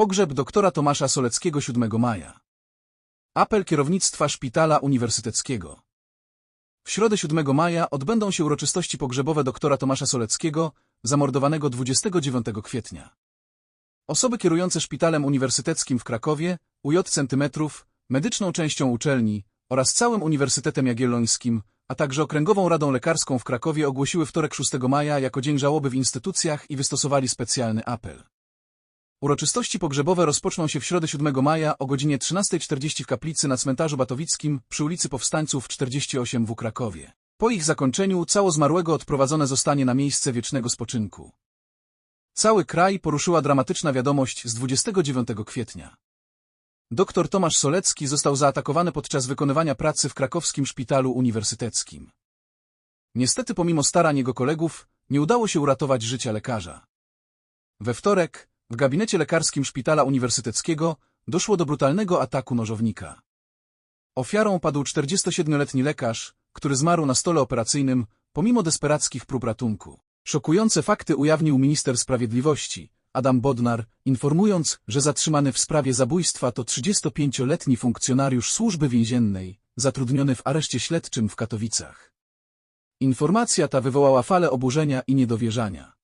Pogrzeb doktora Tomasza Soleckiego 7 maja. Apel kierownictwa Szpitala Uniwersyteckiego. W środę 7 maja odbędą się uroczystości pogrzebowe doktora Tomasza Soleckiego, zamordowanego 29 kwietnia. Osoby kierujące Szpitalem Uniwersyteckim w Krakowie, UJ Centymetrów, medyczną częścią uczelni oraz całym Uniwersytetem Jagiellońskim, a także Okręgową Radą Lekarską w Krakowie ogłosiły wtorek 6 maja jako dzień żałoby w instytucjach i wystosowali specjalny apel. Uroczystości pogrzebowe rozpoczną się w środę 7 maja o godzinie 13.40 w kaplicy na cmentarzu Batowickim przy ulicy Powstańców 48 w Krakowie. Po ich zakończeniu cało zmarłego odprowadzone zostanie na miejsce wiecznego spoczynku. Cały kraj poruszyła dramatyczna wiadomość z 29 kwietnia. Doktor Tomasz Solecki został zaatakowany podczas wykonywania pracy w krakowskim szpitalu uniwersyteckim. Niestety pomimo starań jego kolegów nie udało się uratować życia lekarza. We wtorek w gabinecie lekarskim szpitala uniwersyteckiego doszło do brutalnego ataku nożownika. Ofiarą padł 47-letni lekarz, który zmarł na stole operacyjnym pomimo desperackich prób ratunku. Szokujące fakty ujawnił minister sprawiedliwości, Adam Bodnar, informując, że zatrzymany w sprawie zabójstwa to 35-letni funkcjonariusz służby więziennej, zatrudniony w areszcie śledczym w Katowicach. Informacja ta wywołała falę oburzenia i niedowierzania.